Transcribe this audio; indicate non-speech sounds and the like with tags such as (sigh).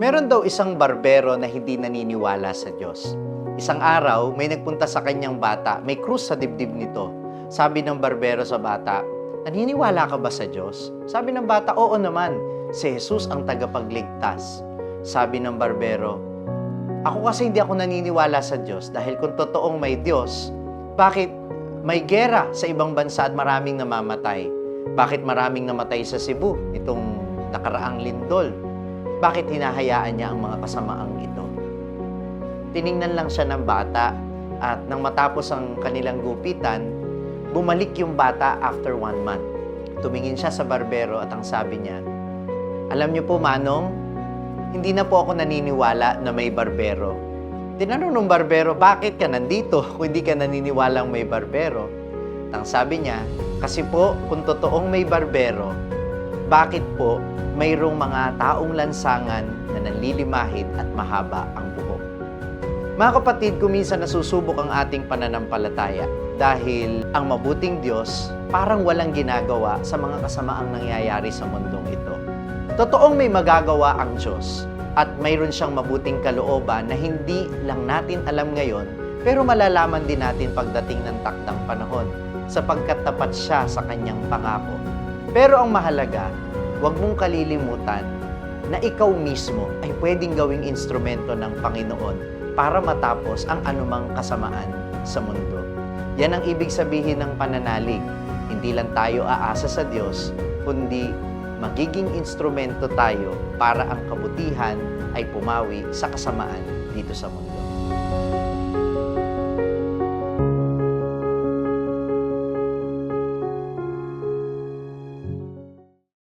Meron daw isang barbero na hindi naniniwala sa Diyos. Isang araw, may nagpunta sa kanyang bata, may krus sa dibdib nito. Sabi ng barbero sa bata, naniniwala ka ba sa Diyos? Sabi ng bata, oo naman, si Jesus ang tagapagligtas. Sabi ng barbero, ako kasi hindi ako naniniwala sa Diyos dahil kung totoong may Diyos, bakit may gera sa ibang bansa at maraming namamatay? Bakit maraming namatay sa Cebu itong nakaraang lindol? Bakit hinahayaan niya ang mga kasamaang ito? Tiningnan lang siya ng bata at nang matapos ang kanilang gupitan, bumalik yung bata after one month. Tumingin siya sa barbero at ang sabi niya, Alam niyo po, Manong, hindi na po ako naniniwala na may barbero. Tinanong ng barbero, bakit ka nandito (laughs) kung hindi ka naniniwalang may barbero? At ang sabi niya, kasi po, kung totoong may barbero, bakit po mayroong mga taong lansangan na nanlilimahid at mahaba ang buhok? Mga kapatid, kuminsan nasusubok ang ating pananampalataya dahil ang mabuting Diyos parang walang ginagawa sa mga kasamaang nangyayari sa mundong ito. Totoong may magagawa ang Diyos at mayroon siyang mabuting kalooban na hindi lang natin alam ngayon pero malalaman din natin pagdating ng takdang panahon sapagkat tapat siya sa kanyang pangako. Pero ang mahalaga, huwag mong kalilimutan na ikaw mismo ay pwedeng gawing instrumento ng Panginoon para matapos ang anumang kasamaan sa mundo. Yan ang ibig sabihin ng pananalig. Hindi lang tayo aasa sa Diyos, kundi magiging instrumento tayo para ang kabutihan ay pumawi sa kasamaan dito sa mundo.